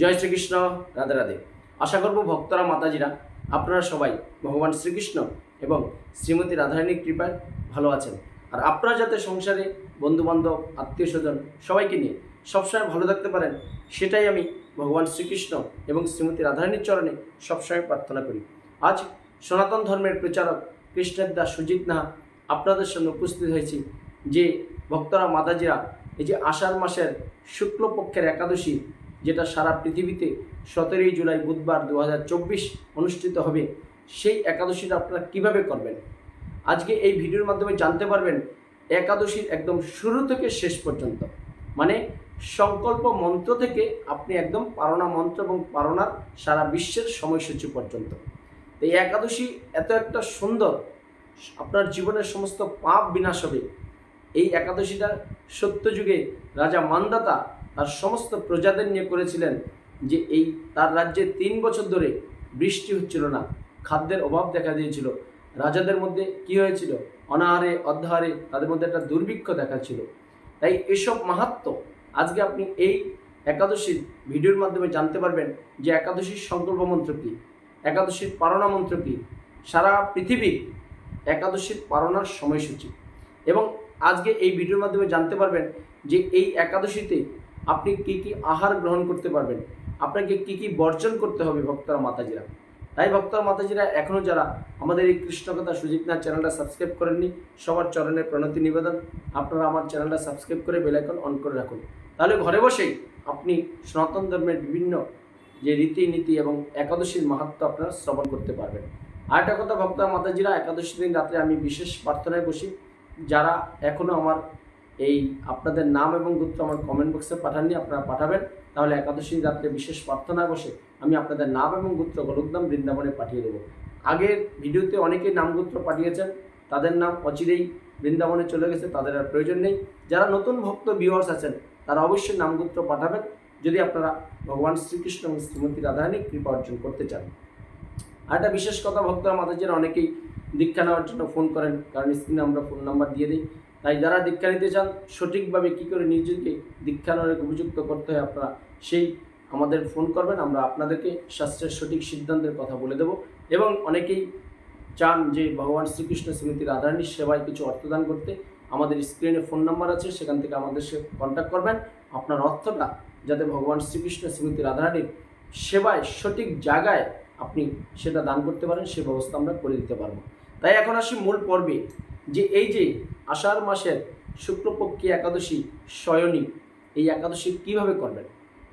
জয় শ্রীকৃষ্ণ, রাধে রাধে। আশা করব ভক্তরা, মাতাজিরা, আপনারা সবাই ভগবান শ্রীকৃষ্ণ এবং শ্রীমতী রাধারানীর কৃপায় ভালো আছেন। আর আপনারা যাতে সংসারে বন্ধুবান্ধব আত্মীয় স্বজন সবাইকে নিয়ে সবসময় ভালো থাকতে পারেন, সেটাই আমি ভগবান শ্রীকৃষ্ণ এবং শ্রীমতী রাধারানীর চরণে সবসময় প্রার্থনা করি। আজ সনাতন ধর্মের প্রচারক কৃষ্ণের দাস সুজিত নাহা আপনাদের সামনে উপস্থিত হয়েছি, যে ভক্তরা, মাতাজিরা, এই যে আষাঢ় মাসের শুক্লপক্ষের একাদশী যেটা সারা পৃথিবীতে সতেরোই জুলাই বুধবার দু হাজার চব্বিশ অনুষ্ঠিত হবে, সেই একাদশীটা আপনারা কীভাবে করবেন? আজকে এই ভিডিওর মাধ্যমে জানতে পারবেন একাদশীর একদম শুরু থেকে শেষ পর্যন্ত। মানে সংকল্প মন্ত্র থেকে আপনি একদম পারণা মন্ত্র এবং পারণার সারা বিশ্বের সময়সূচি পর্যন্ত। এই একাদশী এত একটা সুন্দর, আপনার জীবনের সমস্ত পাপ বিনাশ হবে। এই একাদশীটা সত্যযুগে রাজা মান্দাতা তার সমস্ত প্রজাদের নিয়ে করেছিলেন যে এই তার রাজ্যে তিন বছর ধরে বৃষ্টি হচ্ছিল না, খাদ্যের অভাব দেখা দিয়েছিল। রাজাদের মধ্যে কি হয়েছিল? অনাহারে, অধ্যাহারে তাদের মধ্যে একটা দুর্ভিক্ষ দেখাচ্ছিল তাই এসব মাহাত্ম আজকে আপনি এই একাদশীর ভিডিওর মাধ্যমে জানতে পারবেন যে একাদশীর সংকল্প মন্ত্র কী? একাদশীর পারণা মন্ত্র কী? সারা পৃথিবী একাদশীর পারণার সময়সূচি। এবং আজকে এই ভিডিওর মাধ্যমে জানতে পারবেন যে এই একাদশীতে আপনি কি কি আহার গ্রহণ করতে পারবেন? আপনাকে কি কি বর্জন করতে হবে ভক্তরা মাতাজিরা? তাই ভক্তরা মাতাজিরা এখনও যারা আমাদের এই কৃষ্ণকথা সুজিতনাথ চ্যানেলটা সাবস্ক্রাইব করেননি, সবার চরণের প্রণতি নিবেদন। আপনারা আমার চ্যানেলটা সাবস্ক্রাইব করে বেলাইকন অন করে রাখুন। তাহলে ঘরে বসেই আপনি সনাতন ধর্মের বিভিন্ন যে রীতিনীতি এবং একাদশীর মাহাত্ম আপনারা শ্রবণ করতে পারবেন। আর একটা কথা, ভক্তরা মাতাজিরা একাদশী দিন রাত্রে আমি বিশেষ প্রার্থনায় বসি। যারা এখনও আমার এই আপনাদের নাম এবং গোত্র আমার কমেন্ট বক্সে পাঠাননি, আপনারা পাঠাবেন। তাহলে একাদশী রাত্রে বিশেষ প্রার্থনা বসে আমি আপনাদের নাম এবং গোত্র গোলকদাম বৃন্দাবনে পাঠিয়ে দেবো। আগের ভিডিওতে অনেকেই নাম গোত্র পাঠিয়েছেন, তাদের নাম অচিরেই বৃন্দাবনে চলে গেছে, তাদের আর প্রয়োজন নেই। যারা নতুন ভক্ত ভিউয়ার্স আছেন, তারা অবশ্যই নাম গোত্র পাঠাবেন। যদি আপনারা ভগবান শ্রীকৃষ্ণ এবং শ্রীমতী রাধারানী কৃপা অর্জন করতে চান। আর একটা বিশেষ কথা, ভক্তরা মাতাজিরা অনেকেই দীক্ষা নেওয়ার জন্য ফোন করেন, কারণ স্ক্রিনে আমরা ফোন নাম্বার দিয়ে দিই। তাই যারা দীক্ষা নিতে চান, সঠিকভাবে কী করে নিজেকে দীক্ষা নেওয়ার উপযুক্ত করতে হয় আপনারা সেই আমাদের ফোন করবেন, আমরা আপনাদেরকে শাস্ত্রের সঠিক সিদ্ধান্তের কথা বলে দেব। এবং অনেকেই চান যে ভগবান শ্রীকৃষ্ণ শ্রীমতী রাধারানীর সেবায় কিছু অর্থদান করতে। আমাদের স্ক্রিনে ফোন নাম্বার আছে, সেখান থেকে আমাদের সে কন্ট্যাক্ট করবেন। আপনার অর্থটা যাতে ভগবান শ্রীকৃষ্ণ শ্রীমতী রাধারানীর সেবায় সঠিক জায়গায় আপনি সেটা দান করতে পারেন, সে ব্যবস্থা আমরা করে দিতে পারব। তাই এখন আসি মূল পর্বে। যে এই যে আষাঢ় মাসের শুক্লপক্ষী একাদশী শয়নী এই একাদশী কীভাবে করবেন?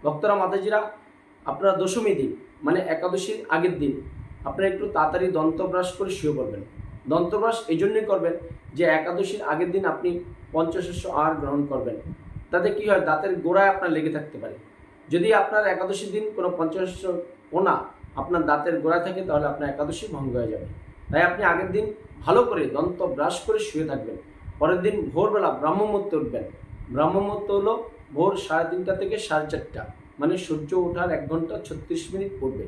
ভক্তরা মাতাজিরা, আপনারা দশমী দিন মানে একাদশীর আগের দিন, আপনারা একটু তাড়াতাড়ি দন্তব্রাশ করে শুয়ে পড়বেন। দন্তব্রাশ এই জন্যই করবেন যে একাদশীর আগের দিন আপনি পঞ্চশস্য আহার গ্রহণ করবেন। তাতে কি হয়? দাঁতের গোড়ায় আপনার লেগে থাকতে পারে। যদি আপনার একাদশীর দিন কোনো পঞ্চশস্য পোনা আপনার দাঁতের গোড়ায় থাকে, তাহলে আপনার একাদশী ভঙ্গ হয়ে যাবে। তাই আপনি আগের দিন ভালো করে দন্ত ব্রাশ করে শুয়ে থাকবেন। পরের দিন ভোরবেলা ব্রাহ্মমূর্তে উঠবেন। ব্রাহ্মমূর্ত হলো ভোর সাড়ে তিনটা থেকে সাড়ে চারটা। মানে সূর্য ওঠার এক ঘণ্টা ছত্রিশ মিনিট পড়বে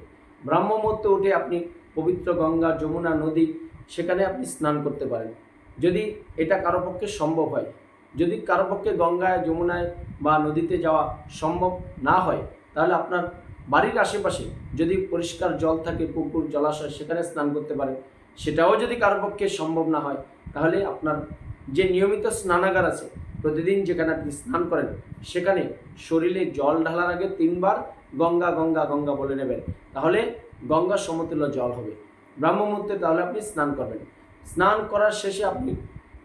ব্রাহ্মমূর্তে উঠে আপনি পবিত্র গঙ্গা, যমুনা নদী সেখানে আপনি স্নান করতে পারেন। যদি এটা কারও পক্ষে সম্ভব হয়, যদি কারও পক্ষে গঙ্গায়, যমুনায় বা নদীতে যাওয়া সম্ভব না হয়, তাহলে আপনার বাড়ির আশেপাশে যদি পরিষ্কার জল থাকে, পুকুর, জলাশয় সেখানে স্নান করতে পারেন। সেটাও যদি কারও পক্ষে সম্ভব না হয়, তাহলে আপনার যে নিয়মিত স্নানাগার আছে, প্রতিদিন যেখানে আপনি স্নান করেন, সেখানে শরীরে জল ঢালার আগে তিনবার গঙ্গা গঙ্গা গঙ্গা বলে নেবেন। তাহলে গঙ্গা সমতুল্য জল হবে। ব্রাহ্মমূর্তে তাহলে আপনি স্নান করবেন। স্নান করার শেষে আপনি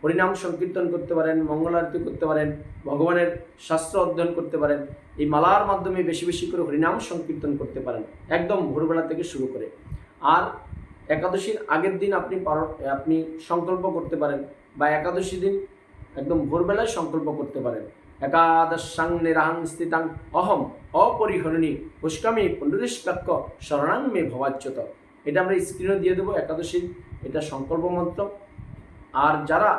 হরিনাম সংকীর্তন করতে পারেন, মঙ্গল আরতি করতে পারেন, ভগবানের শাস্ত্র অধ্যয়ন করতে পারেন, এই মালার মাধ্যমে বেশি বেশি করে হরিনাম সংকীর্তন করতে পারেন, একদম ভোরবেলা থেকে শুরু করে। আর একাদশীর আগের দিন আপনি আপনি সংকল্প করতে পারেন বা একাদশী দিন একদম ভোরবেলায় সংকল্প করতে পারেন। একাদশাং নিরাহাং স্থিতাং অহম অপরিহরণী পুষ্কামী পুণ্ডরিষ্কাক্য শরণাং মে ভবাচ্যত। এটা আমরা স্ক্রিনে দিয়ে দেবো একাদশীর এটা সংকল্প মন্ত্র। আর যারা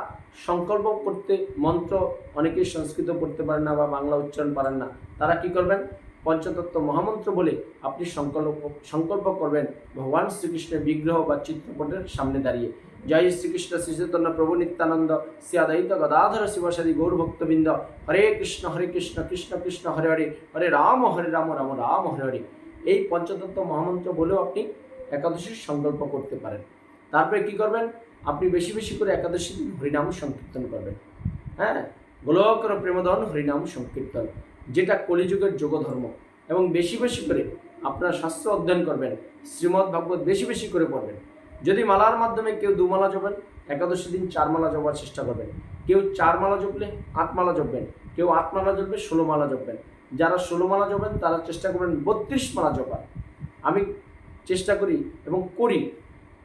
সংকল্প করতে মন্ত্র অনেকেই সংস্কৃত পড়তে পারেন না বা বাংলা উচ্চারণ পারেন না, তারা কি করবেন? পঞ্চতত্ত্ব মহামন্ত্র বলে আপনি সংকল্প সংকল্প করবেন ভগবান শ্রীকৃষ্ণের বিগ্রহ বা চিত্রপটের সামনে দাঁড়িয়ে। জয় শ্রীকৃষ্ণ শ্রী চৈতন্য প্রভু নিত্যানন্দ, শ্রী আদৈত গদাধর শিবসাদী গৌর ভক্তবৃন্দ হরে কৃষ্ণ হরে কৃষ্ণ কৃষ্ণ কৃষ্ণ, হরে হরে হরে রাম হরে রাম রাম রাম, হরে হরে। এই পঞ্চতত্ত্ব মহামন্ত্র বলেও আপনি একাদশীর সংকল্প করতে পারেন। তারপরে কি করবেন? আপনি বেশি বেশি করে একাদশী দিন হরিনাম সংকীর্তন করবেন। হ্যাঁ? গোলকর প্রেমদন হরিনাম সংকীর্তন, যেটা কলিযুগের যোগধর্ম। এবং বেশি বেশি করে আপনার শাস্ত্র অধ্যয়ন করবেন শ্রীমদ্ ভাগবত বেশি বেশি করে পড়বেন। যদি মালার মাধ্যমে কেউ দুমালা জপেন, একাদশী দিন চার মালা জপার চেষ্টা করবেন। কেউ চার মালা জপলে আট মালা জপবেন, কেউ আট মালা জপবে ষোলো মালা জপবেন। যারা ষোলো মালা জপবেন তারা চেষ্টা করবেন বত্রিশ মালা জপার। আমি চেষ্টা করি এবং করি।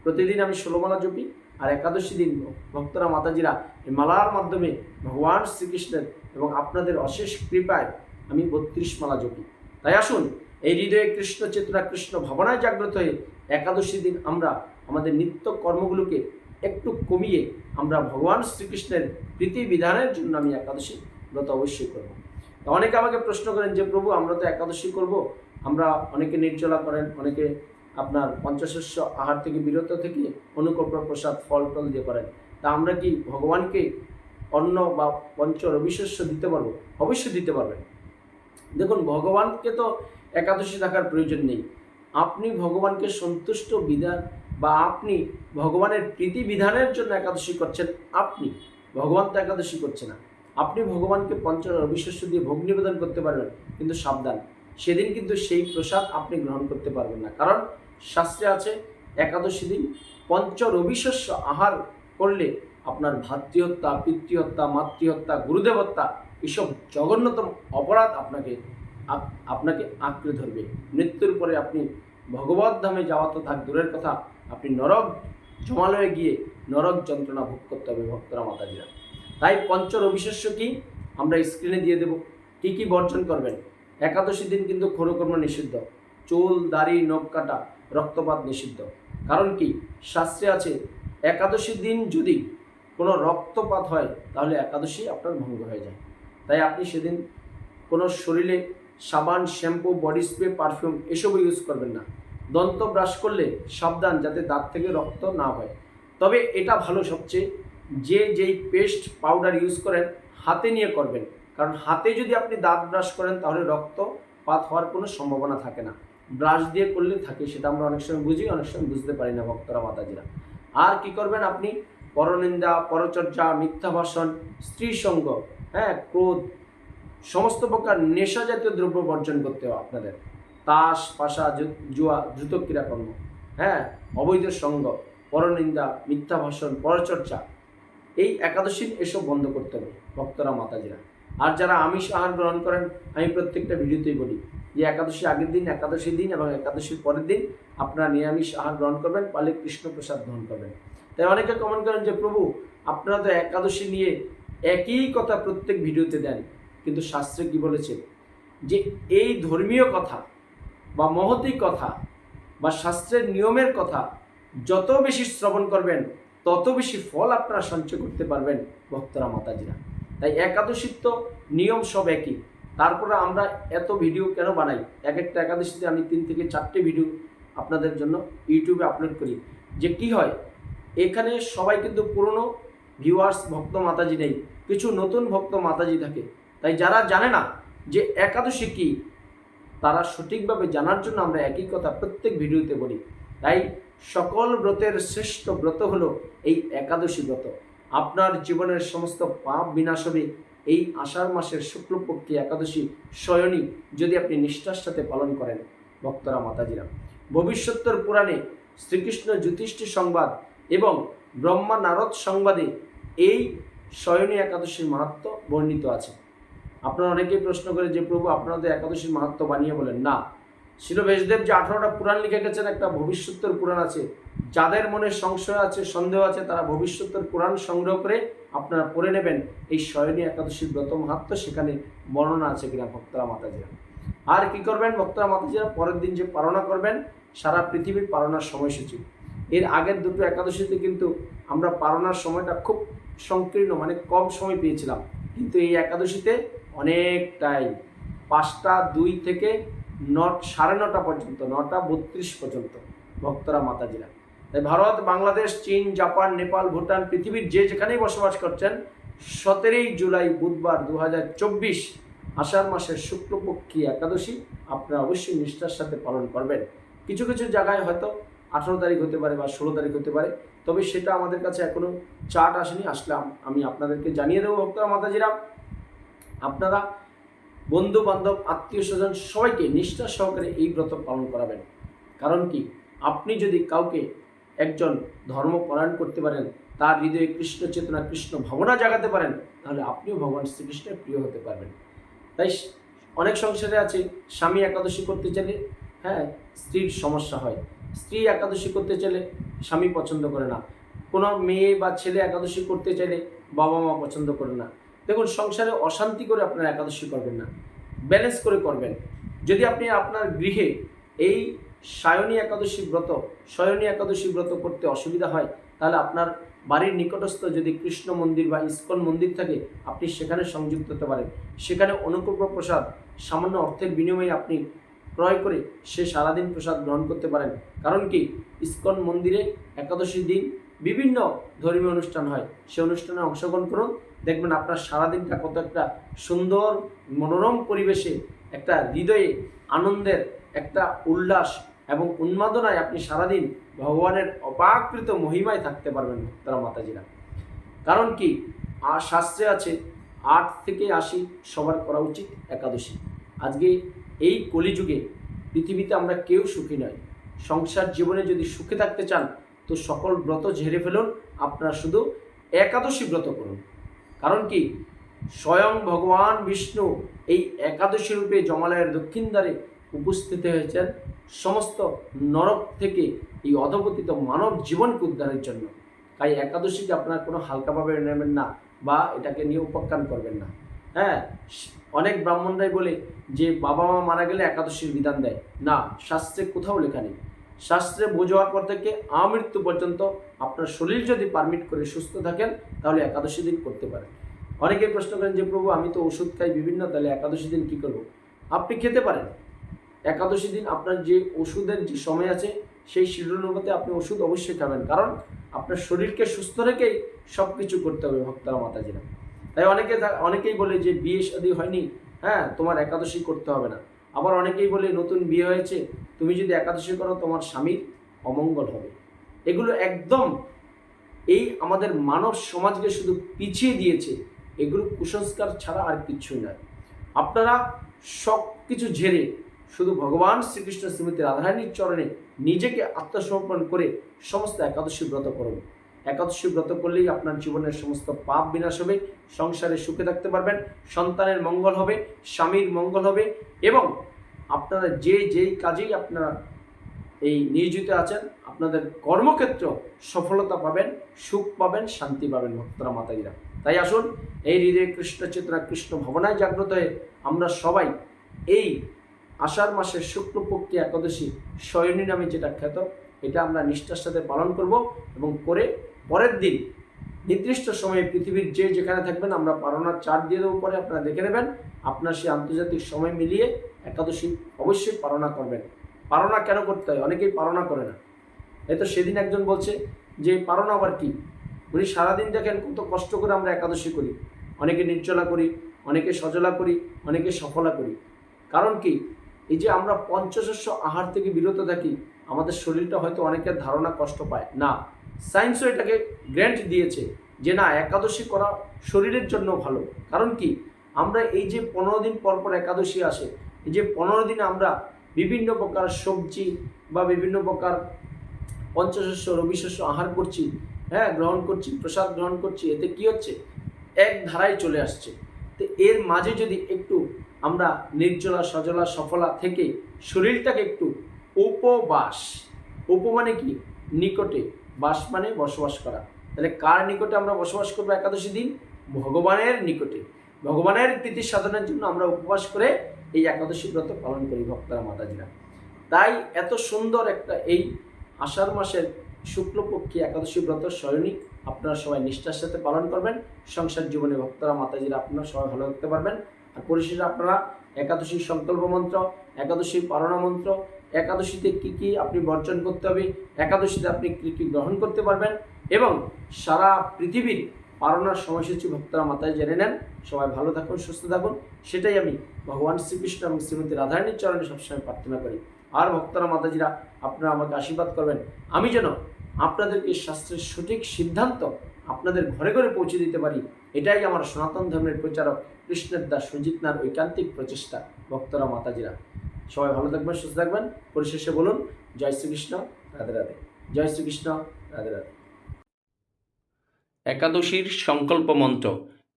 প্রতিদিন আমি ষোলো মালা জপি, আর একাদশী দিন ভক্তরা, মাতাজিরা এই মালার মাধ্যমে ভগবান শ্রীকৃষ্ণের এবং আপনাদের অশেষ কৃপায় আমি বত্রিশ মালা জপি। তাই আসুন, এই হৃদয়ে কৃষ্ণ চেতনা, কৃষ্ণ ভাবনায় জাগ্রত হয়ে একাদশী দিন আমরা আমাদের নিত্য কর্মগুলোকে একটু কমিয়ে আমরা ভগবান শ্রীকৃষ্ণের প্রীতি বিধানের জন্য আমি একাদশী ব্রত অবশ্যই করব। অনেকে আমাকে প্রশ্ন করেন যে, প্রভু, আমরা তো একাদশী করব? আমরা অনেকে নির্জলা করেন, অনেকে আপনার পঞ্চশস্য আহার থেকে বিরত থেকে অনুকল্প প্রসাদ, ফল টল দিয়ে করেন। তা আমরা কি ভগবানকে অন্ন বা পঞ্চ রবিশস্য দিতে পারব? অবশ্যই দিতে পারবেন। দেখুন, ভগবানকে তো একাদশী থাকার প্রয়োজন নেই। আপনি ভগবানকে সন্তুষ্ট বিধান বা আপনি ভগবানের প্রীতি বিধানের জন্য একাদশী করছেন, আপনি ভগবান তো একাদশী করছে না। আপনি ভগবানকে পঞ্চ রবিশস্য দিয়ে ভোগ নিবেদন করতে পারবেন, কিন্তু সাবধান। সেদিন কিন্তু সেই প্রসাদ আপনি গ্রহণ করতে পারবেন না। কারণ শাস্ত্রে আছে, একাদশী দিন পঞ্চ রবিশস্য আহার করলে আপনার ভাতৃহত্যা, পিতৃহত্যা, মাতৃহত্যা গুরুদেবত্তা এসব জঘন্যতম অপরাধ আপনাকে আপনাকে আঁকড়ে ধরবে। মৃত্যুর পরে আপনি ভগবত ধামে যাওয়া তো থাক, দূরের কথা। আপনি নরক জমালয়ে গিয়ে নরক যন্ত্রণা ভোগ করতে হবে ভক্তরা মাতাজিরা। তাই পঞ্চ রবিশস্য কি? আমরা স্ক্রিনে দিয়ে দেব। কি কি বর্জন করবেন? একাদশী দিন কিন্তু ক্ষরকর্ম নিষিদ্ধ। চুল, দাড়ি, নখ কাটা, রক্তপাত নিষিদ্ধ। কারণ কি? শাস্ত্রে আছে, একাদশী দিন যদি কোনো রক্তপাত হয়, তাহলে একাদশী আপনার ভঙ্গ হয়ে যায়। তাই আপনি সেদিন কোনো শরীরে সাবান, শ্যাম্পু, বডি স্প্রে, পারফিউম এসবও ইউজ করবেন না। দন্ত ব্রাশ করলে সাবধান যাতে দাঁত থেকে রক্ত না হয়। তবে এটা ভালো সবচেয়ে। যে যেই পেস্ট পাউডার ইউজ করেন, হাতে নিয়ে করবেন। কারণ হাতে যদি আপনি দাঁত ব্রাশ করেন, তাহলে রক্তপাত হওয়ার কোনো সম্ভাবনা থাকে না। ব্রাশ দিয়ে করলে থাকে, সেটা আমরা অনেক সময় বুঝি, অনেক সময় বুঝতে পারি না ভক্তরা, মাতাজিরা। আর কি করবেন আপনি? পরনিন্দা, পরচর্যা মিথ্যা ভাষণ স্ত্রী সঙ্গ হ্যাঁ ক্রোধ, সমস্ত প্রকার নেশা জাতীয় দ্রব্য বর্জন করতে হবে আপনাদের। তাস, পাশা জুয়া, দ্রুত ক্রীড়াকর্ম। হ্যাঁ অবৈধ সঙ্গ, পরনিন্দা, মিথ্যা ভাষণ, পরচর্চা। এই একাদশীর এসব বন্ধ করতে হবে, ভক্তরা, মাতাজিরা। আর যারা আমিষ আহার গ্রহণ করেন, আমি প্রত্যেকটা ভিডিওতেই বলি যে একাদশী আগের দিন, একাদশী দিন এবং একাদশীর পরের দিন আপনারা নিরামিষ আহার গ্রহণ করবেন পালে কৃষ্ণ প্রসাদ গ্রহণ করবেন। তাই অনেকে কমেন্ট করেন যে, প্রভু, আপনারা তো একাদশী নিয়ে একই কথা প্রত্যেক ভিডিওতে দেন। কিন্তু শাস্ত্রে কি বলেছে? যে এই ধর্মীয় কথা বা মহতী কথা বা শাস্ত্রের নিয়মের কথা যত বেশি শ্রবণ করবেন, তত বেশি ফল আপনারা সঞ্চয় করতে পারবেন ভক্তরা, মাতাজিরা। তাই একাদশীর তো নিয়ম সব একই। তারপরে আমরা এত ভিডিও কেন বানাই? এক একটা একাদশীতে আমি তিন থেকে চারটে ভিডিও আপনাদের জন্য ইউটিউবে আপলোড করি। যে কি হয়, এখানে সবাই কিন্তু পুরনো ভিউয়ার্স ভক্ত, মাতাজি নেই। কিছু নতুন ভক্ত, মাতাজি থাকে। তাই যারা জানে না যে একাদশী কী তারা সঠিকভাবে জানার জন্য আমরা একই কথা প্রত্যেক ভিডিওতে বলি। তাই সকল ব্রতের শ্রেষ্ঠ ব্রত হলো এই একাদশী ব্রত। আপনার জীবনের সমস্ত পাপ বিনাশ হবে এই আষাঢ় মাসের শুক্লপক্ষী একাদশী শয়নী যদি আপনি নিষ্ঠার সাথে পালন করেন, ভক্তরা মাতাজিরা। ভবিষ্যত্তর পুরাণে শ্রীকৃষ্ণ জ্যোতিষ্ঠী সংবাদ এবং ব্রহ্মা নারদ সংবাদে এই শয়নী একাদশীর মাহাত্ম বর্ণিত আছে। আপনারা অনেকেই প্রশ্ন করে যে, প্রভু, আপনারা তো একাদশীর মাহাত্ম বানিয়ে বলেন। না। শিল ভেষদেব যে আঠারোটা পুরাণ লিখে গেছেন, একটা ভবিষ্যত্তর পুরাণ আছে। যাদের মনে সংশয় আছে, সন্দেহ আছে, তারা ভবিষ্যত্তর পুরাণ সংগ্রহ করে আপনারা পড়ে নেবেন। এই শয়নী একাদশীর ব্রত মাহাত্ম সেখানে বর্ণনা আছে কিনা ভক্তরা, মাতাজিরা? আর কি করবেন ভক্তরা, মাতাজিরা? পরের দিন যে পালনা করবেন, সারা পৃথিবীর পালনার সময়সূচি। এর আগের দুটো একাদশীতে কিন্তু আমরা পালনার সময়টা খুব সংকীর্ণ মানে কম সময় পেয়েছিলাম। কিন্তু এই একাদশীতে অনেকটাই। পাঁচটা দুই থেকে ন সাড়ে নটা পর্যন্ত, নটা বত্রিশ পর্যন্ত ভক্তরা মাতাজিরা। তাই ভারত, বাংলাদেশ, চীন, জাপান, নেপাল, ভুটান, পৃথিবীর যে যেখানেই বসবাস করছেন, সতেরোই জুলাই বুধবার দু হাজার চব্বিশ আষাঢ় মাসের শুক্লপক্ষী একাদশী আপনারা অবশ্যই নিষ্ঠার সাথে পালন করবেন। কিছু কিছু জায়গায় হয়তো আঠারো তারিখ হতে পারে বা ষোলো তারিখ হতে পারে, তবে সেটা আমাদের কাছে এখনও চার্ট আসেনি আসলাম আমি আপনাদেরকে জানিয়ে দেবো ভক্তরা, মাতাজিরা। আপনারা বন্ধু বান্ধব, আত্মীয় স্বজন সবাইকে নিষ্ঠা সহকারে এই ব্রত পালন করাবেন। কারণ কি? আপনি যদি কাউকে একজন ধর্ম পরায়ণ করতে পারেন, তার হৃদয়ে কৃষ্ণ চেতনা, কৃষ্ণ ভাবনা জাগাতে পারেন, তাহলে আপনিও ভগবান শ্রীকৃষ্ণের প্রিয় হতে পারবেন। তাই অনেক সংসারে আছে, স্বামী একাদশী করতে চাইলে হ্যাঁ স্ত্রীর সমস্যা হয়। স্ত্রী একাদশী করতে চাইলে স্বামী পছন্দ করে না। কোনো মেয়ে বা ছেলে একাদশী করতে চাইলে বাবা মা পছন্দ করে না। দেখুন, সংসারে অশান্তি করে আপনারা একাদশী করবেন না। ব্যালেন্স করে করবেন। যদি আপনি আপনার গৃহে এই সায়নী একাদশী ব্রত শয়নী একাদশী ব্রত করতে অসুবিধা হয়, তাহলে আপনার বাড়ির নিকটস্থ যদি কৃষ্ণ মন্দির বা ইস্কন মন্দির থাকে, আপনি সেখানে সংযুক্ত হতে পারেন। সেখানে অনুকূল প্রসাদ, সামান্য অর্থের বিনিময়ে আপনি ক্রয় করে সে সারাদিন প্রসাদ গ্রহণ করতে পারেন। কারণ কি? ইস্কন মন্দিরে একাদশী দিন বিভিন্ন ধর্মীয় অনুষ্ঠান হয়। সে অনুষ্ঠানে অংশগ্রহণ করুন দেখবেন আপনার সারাদিনটা কত একটা সুন্দর, মনোরম পরিবেশে, একটা হৃদয়ে আনন্দের, একটা উল্লাস এবং উন্মাদনায় আপনি সারাদিন ভগবানের অপাকৃত মহিমায় থাকতে পারবেন তারা মাতাজিরা। কারণ কি? আর শাস্ত্রে আছে, আট থেকে আশি সবার করা উচিত একাদশী। আজকে এই কলিযুগে পৃথিবীতে আমরা কেউ সুখী নয় সংসার জীবনে যদি সুখে থাকতে চান, তো সকল ব্রত ঝেড়ে ফেলুন, আপনারা শুধু একাদশী ব্রত করুন। কারণ কি? স্বয়ং ভগবান বিষ্ণু এই একাদশী রূপে জমালয়ের দক্ষিণ দ্বারে উপস্থিত হয়েছেন। সমস্ত নরক থেকে এই অধপতিত মানব জীবনকে উদ্ধারের জন্য। তাই একাদশীকে আপনার কোনো হালকাভাবে নেবেন না বা এটাকে নিয়ে উপাখ্যান করবেন না। হ্যাঁ অনেক ব্রাহ্মণরাই বলে যে বাবা মা মারা গেলে একাদশীর বিধান দেয়। না, শাস্ত্রে কোথাও লেখা নেই। শাস্ত্রে বোঝার পর থেকে আমৃত্যু পর্যন্ত আপনার শরীর যদি পারমিট করে সুস্থ থাকেন, তাহলে একাদশী দিন করতে পারেন। অনেকে প্রশ্ন করেন যে, প্রভু, আমি তো ওষুধ খাই বিভিন্ন, তাহলে একাদশী দিন কী করব? আপনি খেতে পারেন। একাদশী দিন আপনার যে ওষুধের যে সময় আছে, সেই শিডিউল মতে আপনি ওষুধ অবশ্যই খাবেন। কারণ আপনার শরীরকে সুস্থ রেখেই সব কিছু করতে হবে ভক্তরা, মাতাজিরা। তাই অনেকে অনেকেই বলে যে, বিয়ে শাদী হয়নি হ্যাঁ তোমার একাদশী করতে হবে না। আবার অনেকেই বলে, নতুন বিয়ে হয়েছে, তুমি যদি একাদশী করো, তোমার স্বামীর অমঙ্গল হবে। এগুলো একদম এই আমাদের মানব সমাজকে শুধু পিছিয়ে দিয়েছে। এগুলো কুসংস্কার ছাড়া আর কিছুই নয়। আপনারা সব কিছু ঝেড়ে শুধু ভগবান শ্রীকৃষ্ণ শ্রীমতী রাধারানীর চরণে নিজেকে আত্মসমর্পণ করে সমস্ত একাদশী ব্রত করুন। একাদশী ব্রত করলেই আপনার জীবনের সমস্ত পাপ বিনাশ হবে, সংসারে সুখে থাকতে পারবেন, সন্তানের মঙ্গল হবে, স্বামীর মঙ্গল হবে এবং আপনারা যে যেই কাজেই আপনারা এই নিয়োজিত আছেন, আপনাদের কর্মক্ষেত্র সফলতা পাবেন, সুখ পাবেন, শান্তি পাবেন ভক্তরা, মাতাজিরা। তাই আসুন, এই হৃদয়ে কৃষ্ণ চেতনা, কৃষ্ণ ভাবনায় জাগ্রত হয়ে আমরা সবাই এই আষাঢ় মাসের শুক্লপক্ষী একাদশী শয়নী নামে যেটা খ্যাত, এটা আমরা নিষ্ঠার সাথে পালন করব এবং করে পরের দিন নির্দিষ্ট সময়ে পৃথিবীর যে যেখানে থাকবেন, আমরা পারনার চার্ট দিয়ে দেবো পরে, আপনারা দেখে নেবেন। আপনার সেই আন্তর্জাতিক সময় মিলিয়ে একাদশী অবশ্যই পালনা করবেন। পালনা কেন করতে হয়? অনেকেই পালনা করে না। এই তো সেদিন একজন বলছে যে পালনা আবার কি? উনি সারাদিন দেখেন কত কষ্ট করে আমরা একাদশী করি। অনেকে নির্জলা করি, অনেকে সজলা করি, অনেকে সফলা করি। কারণ কি? এই যে আমরা পঞ্চশস্য আহার থেকে বিরত থাকি, আমাদের শরীরটা হয়তো অনেকের ধারণা কষ্ট পায়। না সায়েন্সও এটাকে গ্র্যান্ট দিয়েছে যে না, একাদশী করা শরীরের জন্য ভালো। কারণ কি? আমরা এই যে পনেরো দিন পর পর একাদশী আসে, এই যে পনেরো দিনে আমরা বিভিন্ন প্রকার সবজি বা বিভিন্ন প্রকার পঞ্চশস্য, রবিশস্য আহার করছি হ্যাঁ গ্রহণ করছি, প্রসাদ গ্রহণ করছি, এতে কি হচ্ছে? এক ধারায় চলে আসছে। তো এর মাঝে যদি একটু আমরা নির্জলা, সজলা, সফলা থেকে শরীরটাকে একটু উপবাস উপ মানে কি? নিকটে বাস মানে বসবাস করা। তাহলে কার নিকটে আমরা বসবাস করব একাদশী দিন? ভগবানের নিকটে। ভগবানের প্রীতি সাধনের জন্য আমরা উপবাস করে এই একাদশী ব্রত পালন করি ভক্তরা, মাতাজিরা। তাই এত সুন্দর একটা এই আষাঢ় মাসের শুক্লপক্ষী একাদশী ব্রত স্মরণী আপনারা সবাই নিষ্ঠার সাথে পালন করবেন। সংসার জীবনে ভক্তরা, মাতাজিরা আপনারা সবাই ভালো থাকতে পারবেন। আর পরিশেষে আপনারা একাদশীর সংকল্প মন্ত্র একাদশীর পারণা মন্ত্র একাদশীতে কি কি আপনি বর্জন করতে হবে, একাদশীতে আপনি কি কি গ্রহণ করতে পারবেন এবং সারা পৃথিবীর পারণার সময়সূচি ভক্তরা মাথায় জেনে নেন। সবাই ভালো থাকুন, সুস্থ থাকুন। সেটাই আমি ভগবান শ্রীকৃষ্ণ এবং শ্রীমতী রাধারানীর চরণে সবসময় প্রার্থনা করি। আর ভক্তরা, মাতাজিরা, আপনারা আমাকে আশীর্বাদ করবেন। আমি যেন আপনাদেরকে শাস্ত্রের সঠিক সিদ্ধান্ত আপনাদের ঘরে ঘরে পৌঁছে দিতে পারি, এটাই আমার সনাতন ধর্মের প্রচারক কৃষ্ণের দাস সুজিতনার ঐকান্তিক প্রচেষ্টা ভক্তরা, মাতাজিরা। সবাই ভালো থাকবেন, সুস্থ থাকবেন। পরিশেষে বলুন, জয় শ্রীকৃষ্ণ, রাধে রাধে। জয় শ্রীকৃষ্ণ, রাধে রাধে। একাদশীর সংকল্প মন্ত্র,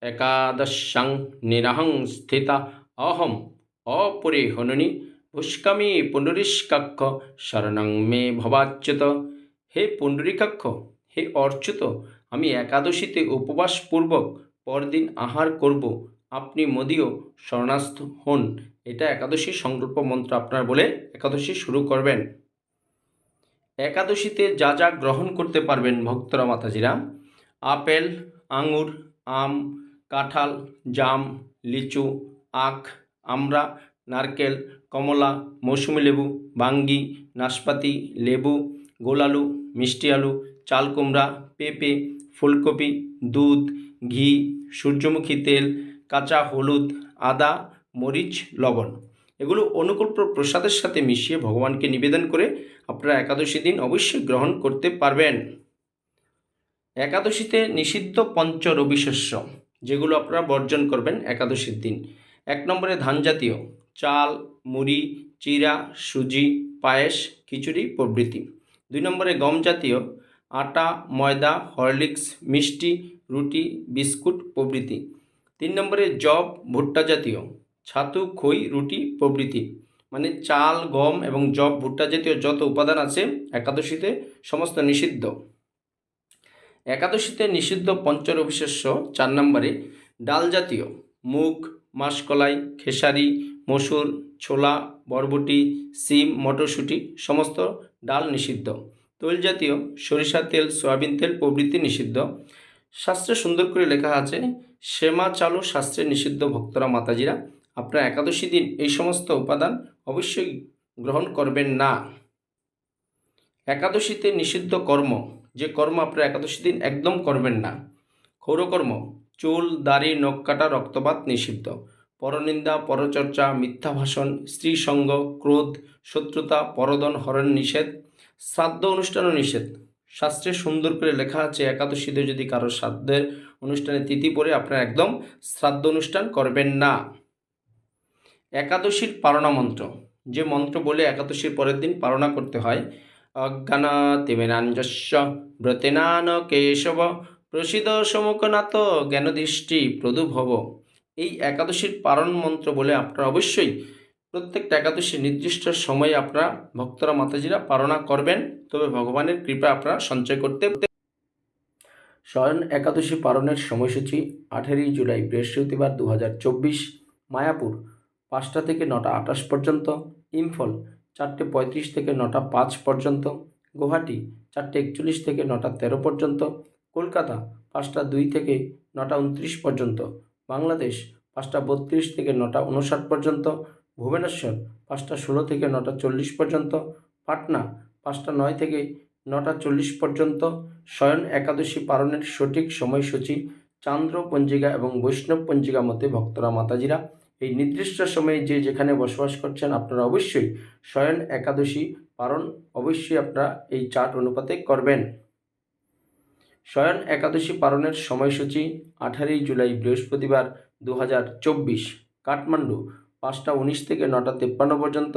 একাদশাং নিরাহং স্থিতা, অহম অপরে হননি, পুষ্কামি পুণ্ডরীষ্কাক্ষ শরণং মে ভবাচ্যুত। হে পুণ্ডরীকাক্ষ হে অর্চ্যুত, আমি একাদশীতে উপবাসপূর্বক পরদিন আহার করব। আপনি মোদিও শরণাস্থ হন। এটা একাদশীর সংকল্প মন্ত্র আপনার বলে একাদশী শুরু করবেন। একাদশীতে যা যা গ্রহণ করতে পারবেন ভক্তরা, মাতাজিরা, আপেল, আঙুর, আম, কাঁঠাল, জাম, লিচু, আখ, আমড়া, নারকেল, কমলা, মৌসুমি লেবু, বাঙ্গি, নাশপাতি, লেবু গোলালু মিষ্টি আলু, চাল কুমড়া, পেঁপে, ফুলকপি, দুধ, ঘি, সূর্যমুখী তেল, কাঁচা হলুদ, আদা মরিচ, লবণ এগুলো অনুকূল প্রসাদের সাথে মিশিয়ে ভগবানকে নিবেদন করে আপনারা একাদশী দিন অবশ্যই গ্রহণ করতে পারবেন। একাদশীতে নিষিদ্ধ পঞ্চ রবিশস্য যেগুলো আপনারা বর্জন করবেন একাদশীর দিন। এক নম্বরে ধান জাতীয় চাল, মুড়ি, চিরা, সুজি, পায়েস, খিচুড়ি, প্রভৃতি। দুই নম্বরে গম জাতীয় আটা, ময়দা, হরলিক্স, মিষ্টি, রুটি, বিস্কুট, প্রভৃতি। তিন নম্বরে জব ভুট্টা জাতীয় ছাতু, খই, রুটি, প্রভৃতি। মানে চাল, গম এবং জব ভুট্টা জাতীয় যত উপাদান আছে একাদশীতে সমস্ত নিষিদ্ধ। একাদশীতে নিষিদ্ধ পঞ্চর পঞ্চরবিশেষ্য চার নম্বরে ডাল জাতীয়, মুগ, মাসকলাই, খেসারি, মসুর, ছোলা, বরবটি, সিম, মটরশুঁটি সমস্ত ডাল নিষিদ্ধ। তৈল জাতীয় সরিষা তেল, সয়াবিন তেল প্রভৃতি নিষিদ্ধ। শাস্ত্রে সুন্দর করে লেখা আছে সেমা চালু শাস্ত্রে নিষিদ্ধ ভক্তরা মাতাজিরা আপনারা একাদশী দিন এই সমস্ত উপাদান অবশ্যই গ্রহণ করবেন না। একাদশীতে নিষিদ্ধ কর্ম, যে কর্ম আপনারা একাদশী দিন একদম করবেন না। ক্ষৌরকর্ম, চুল, দাড়ি, নখ কাটা, রক্তপাত নিষিদ্ধ। পরনিন্দা, পরচর্চা মিথ্যা ভাষণ স্ত্রী সঙ্গ ক্রোধ, শত্রুতা, পরদন, হরণ নিষেধ, শ্রাদ্ধ অনুষ্ঠানও নিষেধ। শাস্ত্রে সুন্দর করে লেখা আছে, একাদশীতে যদি কারও শ্রাদ্ধের অনুষ্ঠানে তিথি পড়ে আপনারা একদম শ্রাদ্ধ অনুষ্ঠান করবেন না। একাদশীর পারণা মন্ত্র। যে মন্ত্র বলে একাদশীর পরের দিন পারণা করতে হয়, অজ্ঞানা অজ্ঞানাতিমেনাঞ্জস্য ব্রতেনান কেশব প্রসিদ সমুখনাথ জ্ঞানদৃষ্টি প্রদুভব। এই একাদশীর পারণ মন্ত্র বলে আপনারা অবশ্যই প্রত্যেকটা একাদশী নির্দিষ্ট সময়ে আপনারা ভক্তরা, মাতাজিরা পারণা করবেন। তবে ভগবানের কৃপা আপনারা সঞ্চয় করতে স্বয়ং একাদশী পালনের সময়সূচি আঠেরোই জুলাই বৃহস্পতিবার দু হাজার চব্বিশ, মায়াপুর। পাঁচটা থেকে নটা আটাশ পর্যন্ত, ইম্ফল চারটে পঁয়ত্রিশ থেকে নটা পাঁচ পর্যন্ত, গুয়াহাটি চারটে একচল্লিশ থেকে নটা তেরো পর্যন্ত, কলকাতা পাঁচটা দুই থেকে নটা উনত্রিশ পর্যন্ত, বাংলাদেশ পাঁচটা বত্রিশ থেকে নটা উনষাট পর্যন্ত, ভুবনেশ্বর পাঁচটা ষোলো থেকে নটা চল্লিশ পর্যন্ত, পাটনা পাঁচটা নয় থেকে নটা চল্লিশ পর্যন্ত স্বয়ং একাদশী পালনের সঠিক সময়সূচি চান্দ্র পঞ্জিকা এবং বৈষ্ণব পঞ্জিকা মতে ভক্তরা মাতাজিরা এই নির্দিষ্ট সময়ে যে যেখানে বসবাস করছেন আপনারা অবশ্যই শয়ন একাদশী পালন অবশ্যই আপনারা এই চার্ট অনুপাতে করবেন। শয়ন একাদশী পালনের সময়সূচি আঠারোই জুলাই বৃহস্পতিবার দু হাজার চব্বিশ, কাঠমান্ডু পাঁচটা উনিশ থেকে নটা তেপ্পান্ন পর্যন্ত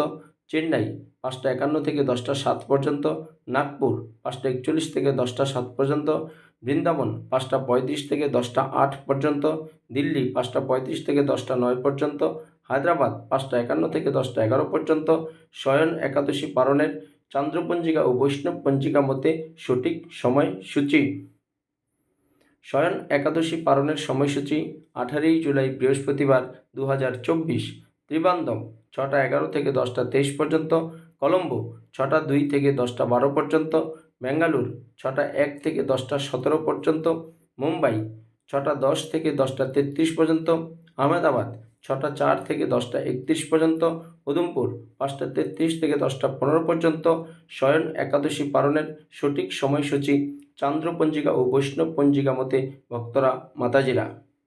চেন্নাই পাঁচটা একান্ন থেকে দশটা সাত পর্যন্ত, নাগপুর পাঁচটা একচল্লিশ থেকে দশটা সাত পর্যন্ত, বৃন্দাবন পাঁচটা পঁয়ত্রিশ থেকে দশটা আট পর্যন্ত, দিল্লি পাঁচটা পঁয়ত্রিশ থেকে দশটা নয় পর্যন্ত, হায়দ্রাবাদ পাঁচটা একান্ন থেকে দশটা এগারো পর্যন্ত, শয়ন একাদশী পালনের চান্দ্রপঞ্জিকা ও বৈষ্ণব পঞ্জিকা মতে সঠিক সময়সূচি। শয়ন একাদশী পালনের সময়সূচি আঠারোই জুলাই বৃহস্পতিবার দু হাজার চব্বিশ ত্রিবান্দম ছটা এগারো থেকে দশটা তেইশ পর্যন্ত, কলম্বো ছটা দুই থেকে দশটা বারো পর্যন্ত, ব্যাঙ্গালুর ছটা এক থেকে দশটা সতেরো পর্যন্ত, মুম্বাই ছটা দশ থেকে দশটা তেত্রিশ পর্যন্ত, আহমেদাবাদ ছটা চার থেকে দশটা একত্রিশ পর্যন্ত উদমপুর পাঁচটা তেত্রিশ থেকে দশটা পনেরো পর্যন্ত, শয়ন একাদশী পালনের সঠিক সময়সূচি চান্দ্রপঞ্জিকা ও বৈষ্ণব পঞ্জিকা মতে ভক্তরা মাতাজিরা।